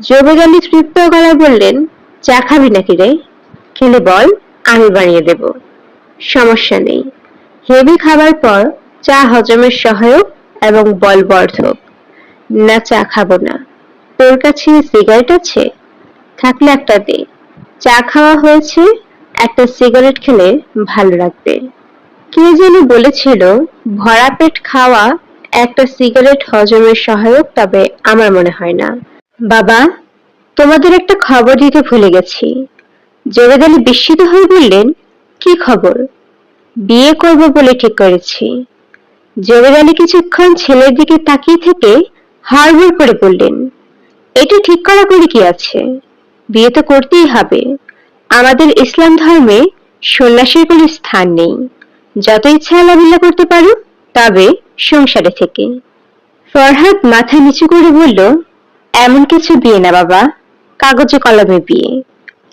জবেদ তৃপ্ত গলায় বললেন, চা খাবি নাকি রে? খেলে বল, আমি বানিয়ে দেব। সমস্যা নেই। হেভি খাবার পর চা হজমের সহায়ক এবং বলবর্ধক। না, চা খাব না। তোর কাছে সিগারেট আছে? থাকলে একটা দে। চা খাওয়া হয়েছে, একটা সিগারেট খেলে ভালো লাগবে। কে জানি বলেছিল, ভরা পেট খাওয়া একটা সিগারেট হজমের সহায়ক, তবে আমার মনে হয় না। বাবা, তোমাদের একটা খবর দিতে ভুলে গেছি। জবেদ বিস্মিত হয়ে বললেন, কি খবর? বিয়ে করব বলে ঠিক করেছি। জবেদ কিছুক্ষণ ছেলের দিকে তাকিয়ে থেকে হাড়বড় করে বললেন, এটা ঠিক করা করে কি আছে? বিয়ে তো করতেই হবে। আমাদের ইসলাম ধর্মে সন্ন্যাসীর কোনো স্থান নেই। যত ইচ্ছা আলাবিল্লা করতে পারো, তবে সংসারে থেকে। ফরহাদ মাথা নিচু করে বলল এমন কিছু বিয়ে না, বাবা। কাগজে কলমে বিয়ে।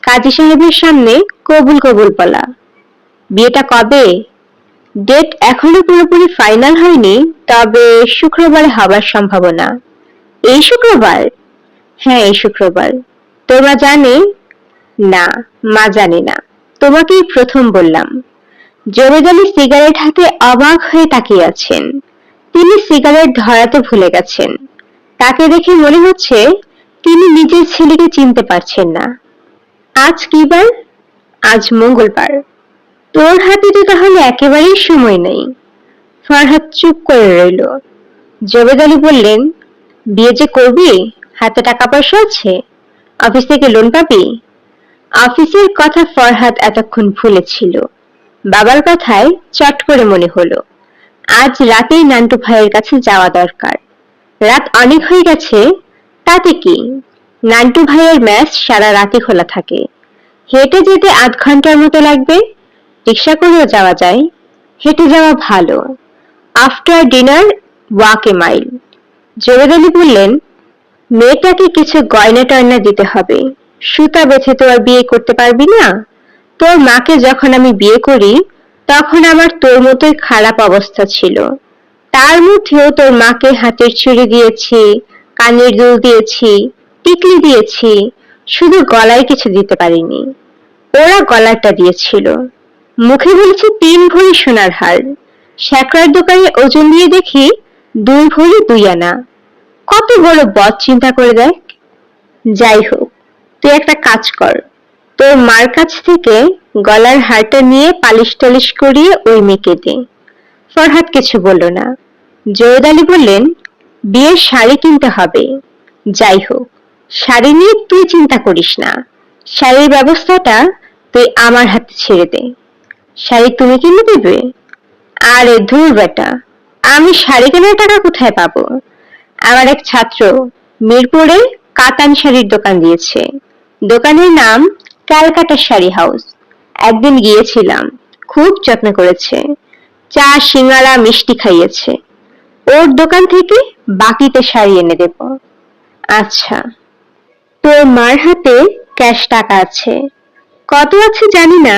কাজী সাহেবের সামনে কবুল কবুল বলা বিয়েটা কবে? ডেট এখনও পুরোপুরি ফাইনাল হয়নি, তবে শুক্রবারে হবার সম্ভাবনা। এই শুক্রবার? হ্যাঁ এই শুক্রবার। তোমরা জানে? না, মা জানে না। তোমাকেই প্রথম বললাম। আলী সিগারেট হাতে অবাক হয়ে তাকিয়ে আছেন। তিনি সিগারেট ধরাতে ভুলে গেছেন। তাকে দেখে মনে হচ্ছে তিনি নিজের ছেলেকে চিনতে পারছেন না। আজ কি বার? আজ মঙ্গলবার। তোর হাতে তো তাহলে একেবারেই সময় নেই। ফরহাদ চুপ করে রইল। জবেদ আলী বললেন, বিয়ে যে করবি? হাতে টাকা পয়সা আছে? অফিস থেকে লোন পাবি? অফিসের কথা ফরহাদ এতক্ষণ ভুলেছিল। বাবার কথায় চট করে মনে হলো, আজ রাতেই নান্টু ভাইয়ের কাছে যাওয়া দরকার। রাত অনেক হয়ে গেছে, তাতে কি? নান্টু ভাইয়ের ম্যাচ সারা রাতে খোলা থাকে। হেঁটে যেতে আধ ঘণ্টার মতো লাগবে। রিক্সা করেও যাওয়া যায়। হেঁটে যাওয়া ভালো। After dinner walk a mile জোরেদ Ali বললেন, মেয়েটাকে কিছু গয়না টয়না দিতে হবে। সুতা বেছে তো আর বিয়ে করতে পারবি না। তোর মাকে যখন আমি বিয়ে করি, তখন আমার তোর মতোই খারাপ অবস্থা ছিল। তার মধ্যেও তোর মাকে হাতের ছুরি দিয়েছি, কানের দুল দিয়েছি, টিকলি দিয়েছি, শুধু গলায় কিছু দিতে পারিনি। ওরা গলাটা দিয়েছিল। মুখে বলেছি, তিন ভরি সোনার হার। শ্যাকরার দোকানে ওজন দিয়ে দেখি দুই ভরি দুই আনা। কত বড় বদ চিন্তা করে দেখ। যাই হোক, তুই একটা কাজ কর। তোর মার কাছ থেকে গলার হারটা নিয়ে পালিশ টালিশ করিয়ে ওই মেয়েকে দে। ফরহাদ কিছু বলল না। জয়েদ আলী বললেন, বিয়ের শাড়ি কিনতে হবে। যাই হোক, শাড়ি নিয়ে তুই চিন্তা করিস না। শাড়ির ব্যবস্থাটা তুই আমার হাতে ছেড়ে দে। শাড়ি তুমি কিনে দেবে? আরে ধুর বেটা, আমি শাড়ি কেনার টাকা কোথায় পাবো? আমার এক ছাত্র মিরপুরে কাতান শাড়ির দোকান দিয়েছে। দোকানের নাম ক্যালকাটা শাড়ি হাউস। একদিন গিয়েছিলাম, খুব যত্ন করেছে। চা, সিঙ্গারা, মিষ্টি খাইয়েছে। ওর দোকান থেকে বাকিতে শাড়ি এনে দেব। আচ্ছা তোর মার হাতে ক্যাশ টাকা আছে। কত আছে জানি না,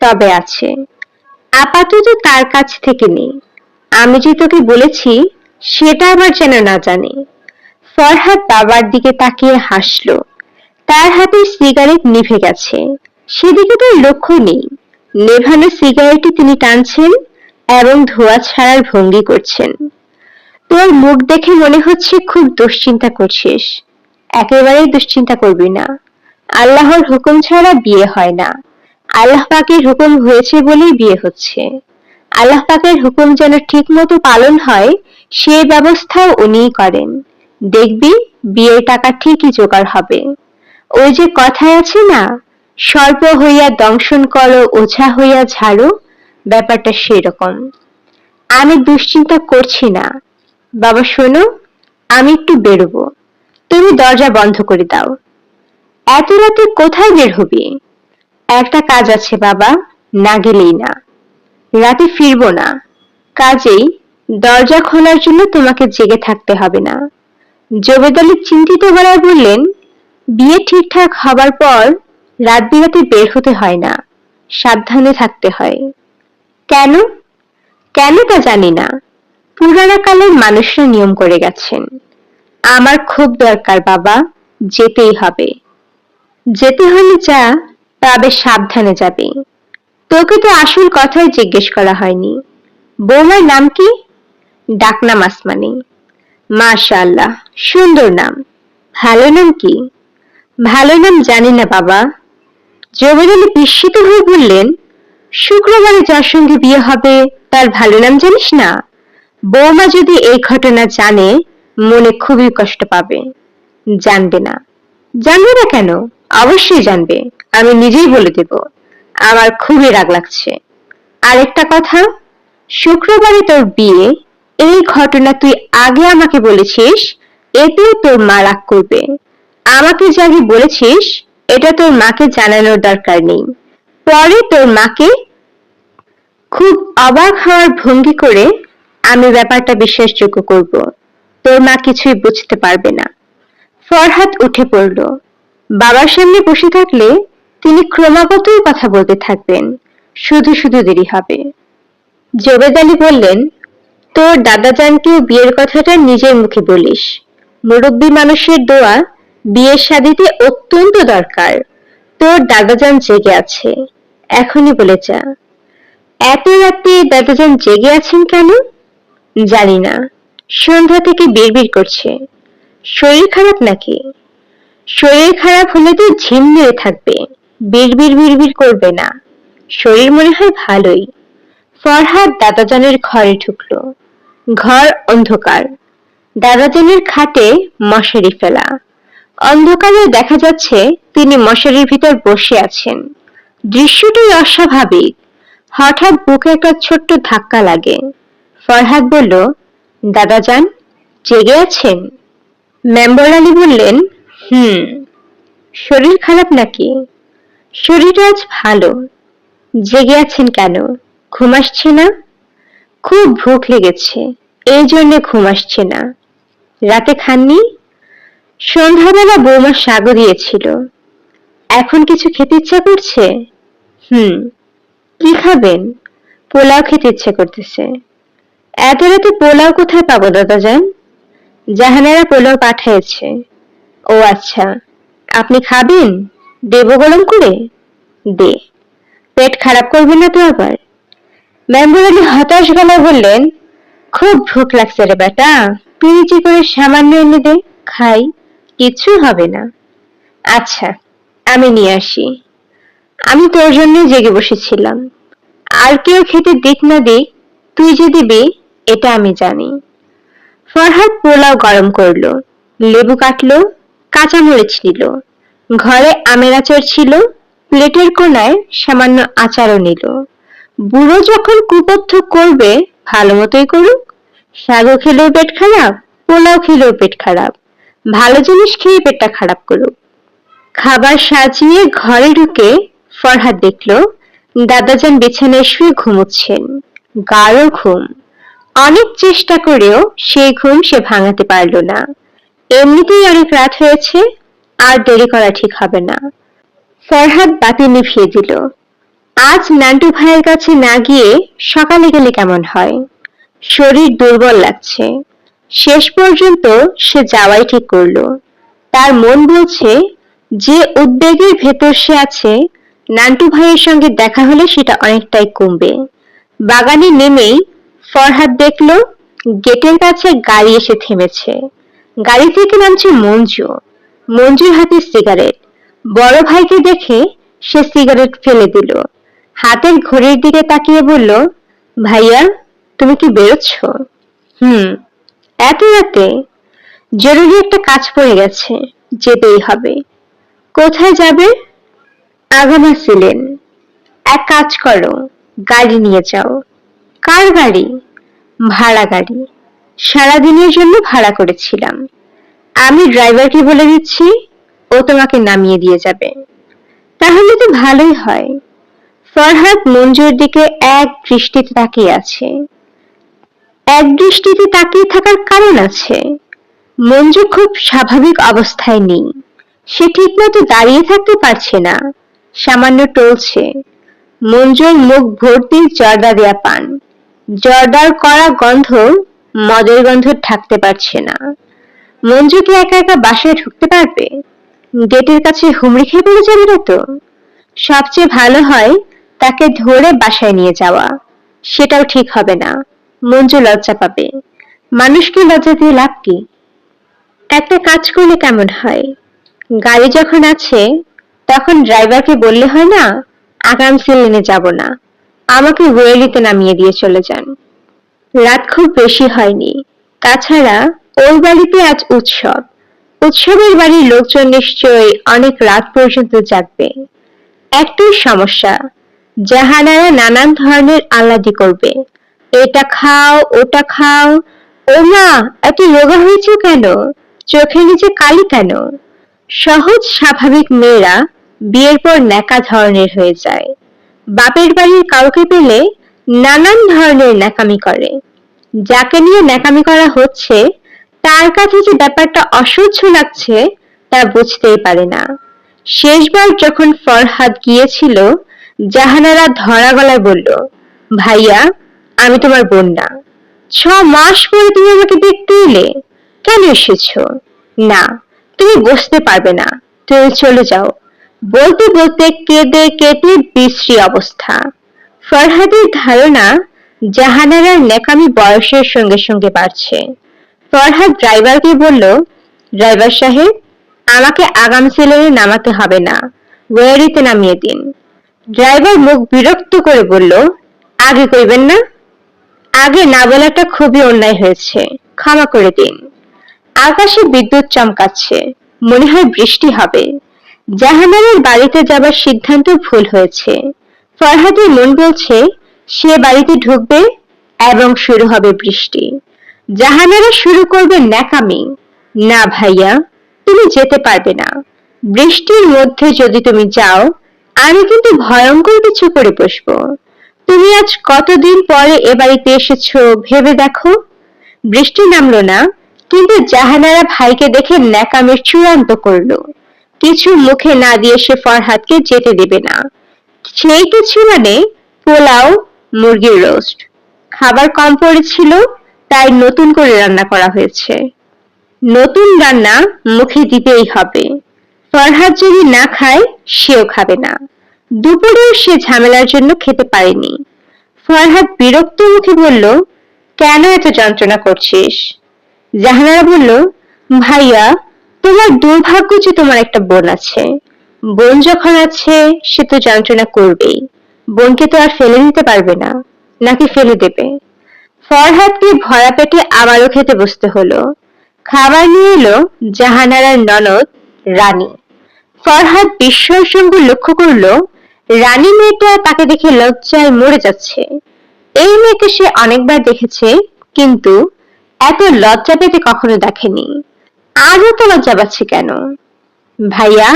তবে আছে। আপাতত তার কাছ থেকে নেই আমি যে তোকে বলেছি, সেটা আবার যেন না জানে। ফরহাদ বাবার দিকে তাকিয়ে হাসলো। তার হাতে সিগারেট নিভে গেছে। সেদিকে তার লক্ষ্য নেই। নেভানো সিগারেটটি তিনি টানছেন এবং ধোয়া ছাড়ার ভঙ্গি করছেন। তোর মুখ দেখে মনে হচ্ছে খুব দুশ্চিন্তা করছিস। একেবারেই দুশ্চিন্তা করবি না। আল্লাহর হুকুম ছাড়া বিয়ে হয় না। আল্লাহ পাকের হুকুম হয়েছে বলেই বিয়ে হচ্ছে। আল্লাহ পাকের হুকুম যেন ঠিক মতো পালন হয়, সে ব্যবস্থাও উনিই করেন। দেখবি, বিয়ের টাকা ঠিকই জোগাড় হবে। ওই যে কথায় আছে না, সর্প হইয়া দংশন করো, ওঝা হইয়া ঝাড়ো ব্যাপারটা সেরকম। আমি দুশ্চিন্তা করছি না। বাবা, শোনো, আমি একটু বেরোবো। তুমি দরজা বন্ধ করে দাও। এত রাতে কোথায় বের হবি? একটা কাজ আছে বাবা, না গেলেই না। রাতে ফিরবো না। কাজেই দরজা খোলার জন্য তোমাকে জেগে থাকতে হবে না। জবেদ চিন্তিত গলায় বললেন, বিয়ে ঠিকঠাক হবার পর রাত বিরাতে বের হতে হয় না। সাবধানে থাকতে হয়। কেন? কেন তা জানি না। পুরানা কালের মানুষরা নিয়ম করে গেছেন। আমার খুব দরকার বাবা, যেতেই হবে। যেতে হলে যা, তবে সাবধানে যাবে। তোকে তো আসল কথাই জিজ্ঞেস করা হয়নি। বৌমার নাম কি? ডাকনাম আসমানি। মাশাআল্লাহ, সুন্দর নাম। ভালো নাম কি? ভালো নাম জানি না বাবা। আলী বিস্মিত হয়ে বললেন শুক্রবারে যার সঙ্গে বিয়ে হবে, তার ভালো নাম জানিস না? বৌমা যদি এই ঘটনা জানে, মনে খুবই কষ্ট পাবে। জানবে না। জানবে না কেন? অবশ্যই জানবে। আমি নিজেই বলে দেব। আমার খুবই রাগ লাগছে। আরেকটা কথা, শুক্রবারে তোর বিয়ে, এই ঘটনা তুই আগে আমাকে বলেছিস, এতেও তোর মা রাগ করবে। আমাকে যে আগে বলেছিস, এটা তোর মাকে জানানোর দরকার নেই। পরে তোর মাকে খুব অবাক হওয়ার ভঙ্গি করে আমি ব্যাপারটা বিশ্বাসযোগ্য করব। তোর মা কিছুই বুঝতে পারবে না। ফরহাদ উঠে পড়ল। বাবার সামনে বসে থাকলে তিনি ক্রমাগতই কথা বলতে থাকবেন। শুধু শুধু দেরি হবে। জবেদ আলী বললেন, তোর দাদা দাদাজানকেও বিয়ের কথাটা নিজের মুখে বলিস। মুরব্বী মানুষের দোয়া বিয়ের শাদিতে অত্যন্ত দরকার। তোর দাদা দাদাজান জেগে আছে। এখনই বলে যা এত রাতে দাদাজান জেগে আছেন কেন? জানি না। সন্ধ্যা থেকে বিড়বিড় করছে। শরীর খারাপ নাকি? শরীর খারাপ হলে তো ঝিমলে থাকবে। বিড়বিড় বিড়বিড় করবে না। শরীর মনে হয় ভালোই। ফরহাদ দাদাজানের ঘরে ঢুকলো। ঘর অন্ধকার। দাদাজানের খাটে মশারি ফেলা। অন্ধকারে দেখা যাচ্ছে তিনি মশারির ভিতর বসে আছেন। দৃশ্যটি অস্বাভাবিক। হঠাৎ বুকে একটা ছোট্ট ধাক্কা লাগে। ফরহাদ বলল দাদা যান জেগে আছেন? মেম্বর আলী বললেন, হুম। শরীর খারাপ নাকি? শরীরটা আজ ভালো। জেগে আছেন কেন? ঘুম আসছে না? খুব ভুখ লেগেছে। এই জন্য ঘুম আসছে না। রাতে খাননি? সন্ধ্যাবেলা বৌমা সাগো দিয়েছিল এখন কিছু খেতে ইচ্ছা করছে? হুম, কি খাবেন পোলাও খেতে ইচ্ছে করতেছে। এত রাতে পোলাও কোথায় পাবো দাদা যান জাহানারা পোলাও পাঠিয়েছে। ও আচ্ছা আপনি খাবেন? দেব গরম করে? দে। পেট খারাপ করবে না তো আবার? মেম্বর আলী হতাশ গলায় বললেন, খুব ভুক লাগছে রে বেটা, পিরিচি করে সামান্য এনে দে, খাই কিছু হবে না। আচ্ছা আমি নিয়ে আসি। আমি তোর জন্য জেগে বসেছিলাম। আর কেউ খেতে দিক না দিক, তুই যে দিবি, এটা আমি জানি। ফরহাদ পোলাও গরম করল, লেবু কাটলো, কাঁচামরিচ নিল। ঘরে আমের আচার ছিল, প্লেটের কোনায় সামান্য আচারও নিল। বুড়ো যখন কুপথ্য করবে ভালো মতোই করুক। সাগো খেলেও পেট খারাপ, পোলাও খেলেও পেট খারাপ। ভালো জিনিস খেয়ে পেটটা খারাপ করুক। খাবার সাজিয়ে ঘরে ঢুকে ফরহাদ দেখল, দাদাজান বিছানায় শুয়ে ঘুমোচ্ছেন। গাঢ় ঘুম। অনেক চেষ্টা করেও সেই ঘুম সে ভাঙাতে পারল না। এমনিতেই অনেক রাত হয়েছে, আর দেরি করা ঠিক হবে না। ফরহাদ বাতি নিভিয়ে দিল। আজ নান্টু ভাইয়ের কাছে না গিয়ে সকালে গেলে কেমন হয়? শরীর দুর্বল লাগছে। শেষ পর্যন্ত সে যাওয়াই ঠিক করল। তার মন বলছে, যে উদ্বেগের ভেতর সে আছে নান্টু ভাইয়ের সঙ্গে দেখা হলে সেটা অনেকটাই কমবে। বাগানে নেমেই ফরহাদ দেখল, গেটের কাছে গাড়ি এসে থেমেছে। গাড়ি থেকে নামছে মঞ্জু। মঞ্জুর হাতে সিগারেট। বড় ভাইকে দেখে সে সিগারেট ফেলে দিল। হাতের ঘড়ির দিকে তাকিয়ে বলল, ভাইয়া, তুমি কি বেরোচ্ছ? হুম, এত রাতে। জরুরি একটা কাজ পড়ে গেছে, যেতেই হবে। কোথায় যাবে? আগামা ছিলেন এক কাজ করো, গাড়ি নিয়ে যাও। কার গাড়ি? ভাড়া গাড়ি। সারাদিনের জন্য ভাড়া করেছিলাম। আমি ড্রাইভারকে বলে দিচ্ছি, ও তোমাকে নামিয়ে দিয়ে যাবে। তাহলে তো ভালোই হয়। ফরহাদ মঞ্জুর দিকে এক দৃষ্টিতে তাকিয়ে আছে। এক দৃষ্টিতে তাকিয়ে থাকার কারণ আছে। মঞ্জু খুব স্বাভাবিক অবস্থায় নেই। সে ঠিকমতো দাঁড়িয়ে থাকতে পারছে না। সামান্য টলছে। মঞ্জুর মুখ ভর্তি জর্দা দেয়া পান। জর্দার করা গন্ধ মদের গন্ধ ঢাকতে পারছে না। মঞ্জু কি একা একা বাসায় ঢুকতে পারবে? গেটের কাছে হুমড়ি খেয়ে পড়ে যাবে না তো সবচেয়ে ভালো হয় তাকে ধরে বাসায় নিয়ে যাওয়া। সেটাও ঠিক হবে না। মঞ্জু লজ্জা পাবে। মানুষকে লজ্জা দিয়ে লাভ কি? একটা কাজ করলে কেমন হয়? গাড়ি যখন আছে তখন ড্রাইভারকে বললে হয় না, আগাম লেনে যাব না। আমাকে ওয়েলিতে নামিয়ে দিয়ে চলে যান। রাত খুব বেশি হয়নি। তাছাড়া ওই বাড়িতে আজ উৎসব। উৎসবের বাড়ির লোকজন নিশ্চয়ই অনেক রাত পর্যন্ত জাগবে। একটাই সমস্যা, জাহানারা নানান ধরনের আল্লাদি করবে। এটা খাও, ওটা খাও। ও মা এত রোগা হয়েছে কেন? চোখের নিচে কালি কেন? সহজ স্বাভাবিক মেয়েরা বিয়ের পর ন্যাকা ধরনের হয়ে যায়। বাপের বাড়ির কাউকে পেলে নানান ধরনের ন্যাকামি করে। যাকে নিয়ে ন্যাকামি করা হচ্ছে, তার কাছে যে ব্যাপারটা অসহ্য লাগছে, তা বুঝতেই পারে না। শেষবার যখন ফরহাদ গিয়েছিল, জাহানারা ধরা গলায় বলল, ভাইয়া, আমি তোমার বোন না। ছ মাস পরে তুমি আমাকে দেখতে এলে? কেন এসেছ? না তুমি বসতে পারবে না। তুমি চলে যাও। বলতে বলতে কেঁদে কেটে বিশ্রী অবস্থা। ফরহাদের ধারণা জাহানারার নেকামি বয়সের সঙ্গে সঙ্গে বাড়ছে। ফরহাদ ড্রাইভারকে বলল, ড্রাইভার সাহেব, আমাকে আগাম সেলেনে নামাতে হবে না। ওয়ারিতে নামিয়ে দিন। ড্রাইভার মুখ বিরক্ত করে বলল, আগে কইবেন না। আগে না বলাটা খুবই অন্যায় হয়েছে। ক্ষমা করে দিন। আকাশে বিদ্যুৎ চমকাচ্ছে, মনে হয় বৃষ্টি হবে। জাহানারের বাড়িতে যাবার সিদ্ধান্ত ভুল হয়েছে। ফরহাদের মন বলছে, সে বাড়িতে ঢুকবে এবং শুরু হবে বৃষ্টি। জাহানারা শুরু করবে ন্যাকামি। না ভাইয়া, তুমি যেতে পারবে না। বৃষ্টির মধ্যে যদি তুমি যাও, আমি কিন্তু ভয়ঙ্কর কিছু করে বসবো। তুমি আজ কতদিন পরে এ বাড়িতে এসেছ ভেবে দেখো? বৃষ্টি নামলো না। কিন্তু জাহানারা ভাইকে দেখে ন্যাকামের চূড়ান্ত করল। কিছু মুখে না দিয়ে সে ফরহাদকে যেতে দেবে না। সেই কিছু মানে পোলাও, মুরগির রোস্ট। খাবার কম পড়েছিল, তাই নতুন করে রান্না করা হয়েছে। নতুন রান্না মুখে দিতেই হবে। ফরহাদ যদি না খায়, সেও খাবে না। দুপুরেও সে ঝামেলার জন্য খেতে পারেনি। ফরহাদ বিরক্ত মুখে বলল, কেন এত যন্ত্রণা করছিস? জাহানারা বলল, ভাইয়া, তোমার দুর্ভাগ্য যে তোমার একটা বোন আছে। বোন যখন আছে, সে তো যন্ত্রণা করবেই। বোনকে তো আর ফেলে দিতে পারবে না, নাকি ফেলে দেবে? ফরহাদকে ভরা পেটে আবারও খেতে বসতে হলো। খাবার নিয়ে এলো জাহানারার ননদ রানী। ফরহাদ বিস্ময়ের সঙ্গে লক্ষ্য করল, রানী মেয়েটা তাকে দেখে লজ্জায় মরে যাচ্ছে। এই মেয়েকে সে অনেকবার দেখেছে, কিন্তু এত লজ্জা পেতে কখনো দেখেনি। আজও তো লজ্জা পাচ্ছে কেন? ভাইয়া,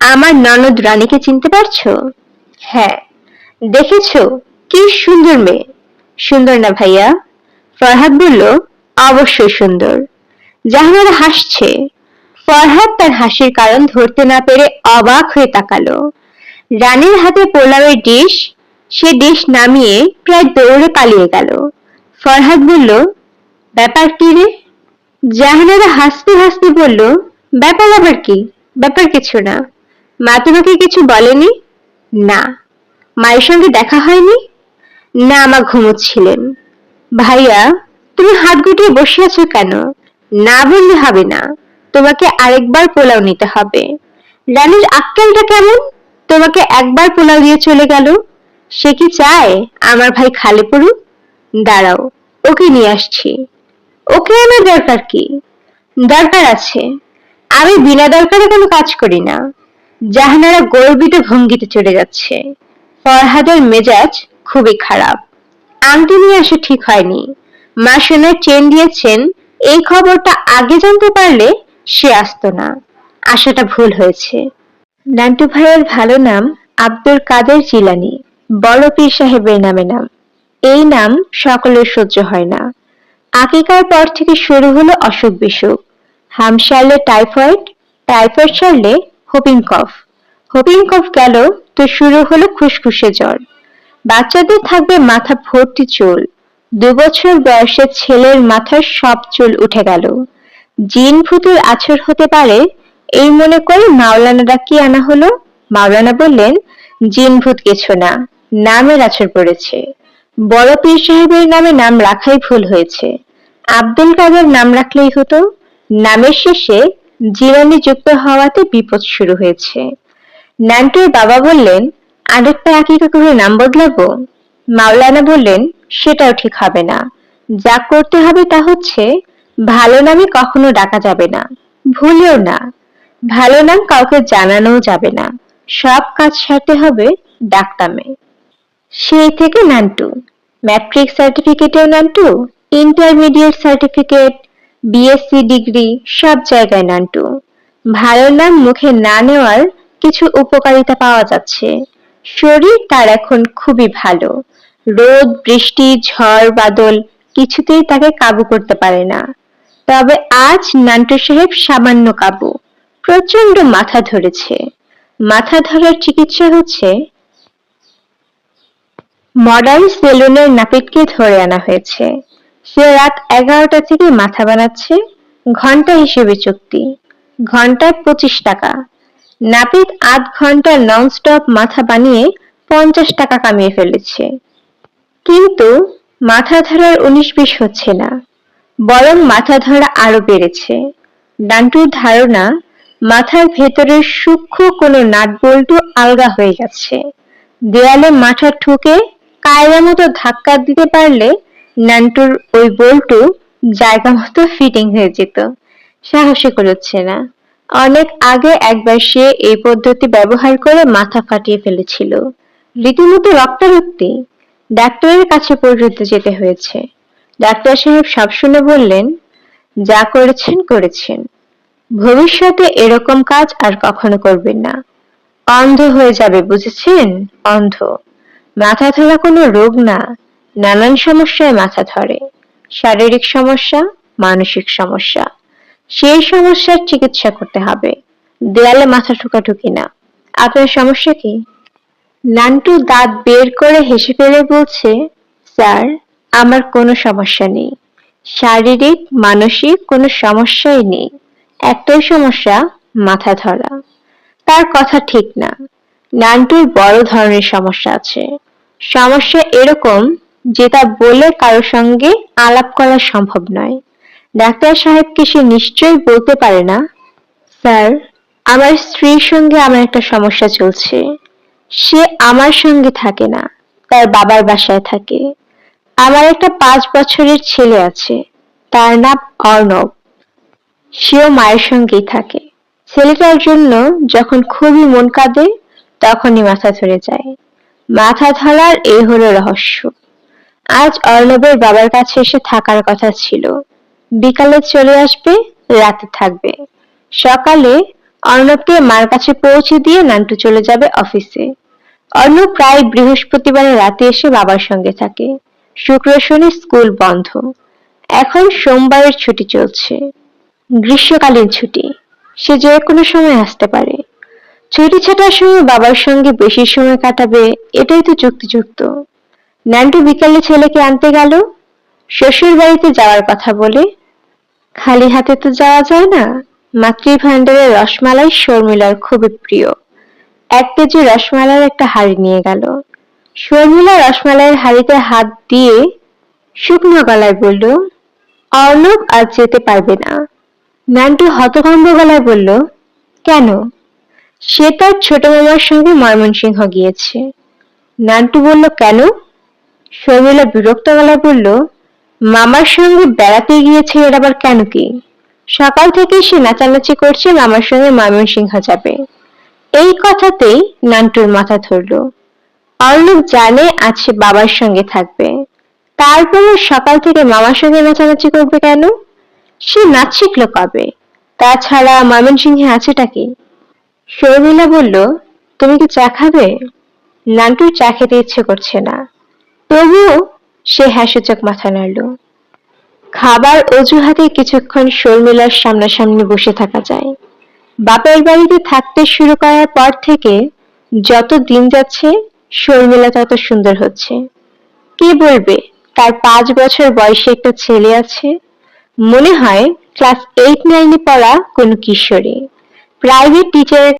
আমার ননদ রানীকে চিনতে পারছ? হ্যাঁ দেখেছ? কি সুন্দর মেয়ে। সুন্দর না ভাইয়া? ফরহাদ বলল, অবশ্যই সুন্দর। জাহানারা হাসছে। ফরহাদ তার হাসির কারণ ধরতে না পেরে অবাক হয়ে তাকালো। রানীর হাতে পোলাওয়ের ডিশ, সে ডিশ নামিয়ে প্রায় দৌড়ে পালিয়ে গেল। ফরহাদ বলল ব্যাপার কি রে? জাহানারা হাসতে হাসতে বলল, ব্যাপার আবার কি? ব্যাপার কিছু না। মা তোমাকে কিছু বলেনি? না। মায়ের সঙ্গে দেখা হয়নি? না, মা ঘুমোচ্ছিলেন। ভাইয়া, তুমি হাত গুটিয়ে বসে আছো কেন? না বললে হবে না। তোমাকে আরেকবার পোলাও নিতে হবে। রানীর আক্কেলটা কেমন? তোমাকে একবার পোলাও দিয়ে চলে গেল? সে কি চায়? আমার ভাই খালে পড়ুক? দাঁড়াও, ওকে নিয়ে আসছি। ওকে আমার দরকার কি? দরকার আছে। আমি বিনা দরকারে কোনো কাজ করি না। জাহানারা গর্বিত ভঙ্গিতে চলে যাচ্ছে। ফরহাদের মেজাজ খুবই খারাপ। আংটি নিয়ে আসা ঠিক হয়নি। মা সোনার চেন দিয়েছেন, এই খবরটা আগে জানতে পারলে সে আসতো না। আশাটা ভুল হয়েছে। নান্টু ভাইয়ের ভালো নাম আব্দুল কাদের জিলানি। বড় পীর সাহেবের নামে নাম। এই নাম সকলের সহ্য হয় না। আকিকার পর থেকে শুরু হলো অসুখ বিসুখ। হাম সারলে টাইফয়েড টাইফয়েড সারলে হোপিং কফ হোপিং কফ গেল তো শুরু হলো খুসখুসে জ্বর। বাচ্চাদের থাকবে মাথা ভর্তি চুল। দু বছর বয়সে ছেলের মাথার সব চুল উঠে গেল। জিন ভূতের আছর হতে পারে, এই মনে করে মাওলানা ডাকিয়ে আনা হলো। মাওলানা বললেন, জিন ভূত কিছু না, নামের আছর পড়েছে। বড় পীর সাহেবের নামে নাম রাখাই ভুল হয়েছে। আব্দুল কাদের নাম রাখলেই হতো, নামের শেষে জিরানি যুক্ত হওয়াতে বিপদ শুরু হয়েছে। নান্টুর বাবা বললেন, আরেকটা আকিকা করে নাম বদলাবো? মাওলানা বললেন, সেটাও ঠিক হবে না। যা করতে হবে তা হচ্ছে, ভালো নামে কখনো ডাকা যাবে না। ভুলেও না। ভালো নাম কাউকে জানানোও যাবে না। সব কাজ সারতে হবে ডাকনামে। সেই থেকে Nantu. Matric সার্টিফিকেটেও Nantu, intermediate certificate BSc degree, সব জায়গায় নান্টু। ভালো নাম মুখে না নেওয়ার কিছু উপকারিতা পাওয়া যাচ্ছে। শরীর তার এখন খুবই ভালো। রোদ, বৃষ্টি, ঝড়, বাদল কিছুতেই তাকে কাবু করতে পারে না। তবে আজ নান্টু সাহেব সামান্য কাবু। প্রচণ্ড মাথা ধরেছে। মাথা ধরার চিকিৎসা হচ্ছে মডার্ন সেলুনের নাপিতকে ধরে আনা হয়েছে। সে রাত এগারোটা থেকে মাথা বানাচ্ছে, ঘণ্টা হিসেবে চুক্তি। ঘন্টায় পঁচিশ টাকা। নাপিত আধ ঘণ্টা ননস্টপ মাথা বানিয়ে পঞ্চাশ টাকা কামিয়ে ফেলেছে। কিন্তু মাথা ধরার উনিশ বিশ হচ্ছে না, বরং মাথা ধরা আরও বেড়েছে। ডান্টুর ধারণা, মাথার ভেতরের সূক্ষ্ম কোনো নাট বল্টু আলগা হয়ে গেছে। দেয়ালে মাথা ঠুকে কায়রা মতো ধাক্কা দিতে পারলে নান্টুর ওই বল্টু জায়গা মতো ফিটিং হয়ে যেত। সাহসী করছে না। অনেক আগে একবার সে এই পদ্ধতি ব্যবহার করে মাথা ফাটিয়ে ফেলেছিল। রীতিমতো রক্তারক্তি। ডাক্তারের কাছে পর্যন্ত যেতে হয়েছে। ডাক্তার সাহেব সব শুনে বললেন, যা করেছেন করেছেন। ভবিষ্যতে এরকম কাজ আর কখনো করবেন না। অন্ধ হয়ে যাবে, বুঝেছেন? অন্ধ। মাথা ধরা কোনো রোগ না। নানান সমস্যায় মাথা ধরে। শারীরিক সমস্যা, মানসিক সমস্যা। সেই সমস্যার চিকিৎসা করতে হবে। দেয়ালে মাথা ঠুকাঠুকি না। আপনার সমস্যা কি? নান্টু দাঁত বের করে হেসে ফেলে বলছে, স্যার, আমার কোনো সমস্যা নেই। শারীরিক, মানসিক কোনো সমস্যাই নেই। একটাই সমস্যা, মাথা ধরা। তার কথা ঠিক না। নান্টুর বড় ধরনের সমস্যা আছে। সমস্যা এরকম যে তা বলে কারোর সঙ্গে আলাপ করা সম্ভব নয়। ডাক্তার সাহেবকে সে নিশ্চয়ই বলতে পারে না? স্যার, আমার স্ত্রীর সঙ্গে আমার একটা সমস্যা চলছে। সে আমার সঙ্গে থাকে না, তার বাবার বাসায় থাকে। আমার একটা পাঁচ বছরের ছেলে আছে, তার নাম অর্ণব। সেও মায়ের সঙ্গেই থাকে। ছেলেটার জন্য যখন খুবই মন কাঁদে, তখনই মাথা ধরে যায়। মাথা ধরার এই হলো রহস্য। আজ অর্ণবের বাবার কাছে এসে থাকার কথা ছিল। বিকালে চলে আসবে, রাতে থাকবে। সকালে অর্ণবকে মার কাছে পৌঁছে দিয়ে নান্টু চলে যাবে অফিসে। অর্ণব প্রায় বৃহস্পতিবার রাতে এসে বাবার সঙ্গে থাকে। শুক্র শনি স্কুল বন্ধ। এখন সোমবারের ছুটি চলছে। গ্রীষ্মকালীন ছুটি। সে যে কোনো সময় আসতে পারে। ছুটি ছাটার সময় বাবার সঙ্গে বেশি সময় কাটাবে, এটাই তো যুক্তিযুক্ত। ন্যান্টু বিকালে ছেলেকে আনতে গেল, শ্বশুর বাড়িতে যাওয়ার কথা বলে। খালি হাতে তো যাওয়া যায় না মাতৃ ভান্ডারের রসমালাই শর্মিলার খুবই প্রিয়। এক কেজি রসমালাইয়ের একটা হাড়ি নিয়ে গেল। শর্মিলা রসমালাইয়ের হাড়িতে হাত দিয়ে শুকনো গলায় বলল, অর্ণব আর যেতে পারবে না। নান্টু হতভম্ব গলায় বলল, কেন? সে তার ছোট মামার সঙ্গে ময়মনসিংহ গিয়েছে। নান্টু বলল, কেন? শর্মিলা বিরক্ত গলায় বলল, মামার সঙ্গে বেড়াতে গিয়েছে এর আবার কেন কি? সকাল থেকে সে নাচানাচি করছে, মামার সঙ্গে ময়মনসিংহ যাবে। এই কথাতেই নান্টুর মাথা ধরল। অর্ণব জানে আছে বাবার সঙ্গে থাকবে। তারপরে সকাল থেকে মামার সঙ্গে নাচানাচি করবে কেন? সে নাচ শিখলো কবে? তাছাড়া ময়মনসিংহে আছেটা কি? শর্মিলা বলল, তুমি কি চা খাবে? নান্টুর চা খেতে ইচ্ছে করছে না। তবুও সে হ্যাসূচক মাথা নাড়ল। খাবার অজুহাতে কিছুক্ষণ শর্মিলার সামনাসামনি বসে থাকা যায়। বাপের বাড়িতে থাকতে শুরু করার পর থেকে যত দিন যাচ্ছে, শর্মিলা তত সুন্দর হচ্ছে। কে বলবে, তার পাঁচ বছর বয়সে একটা ছেলে আছে। মনে হয় ক্লাস এইট, নাইনে পড়া কোনো কিশোরী। প্রাইভেট টিচারের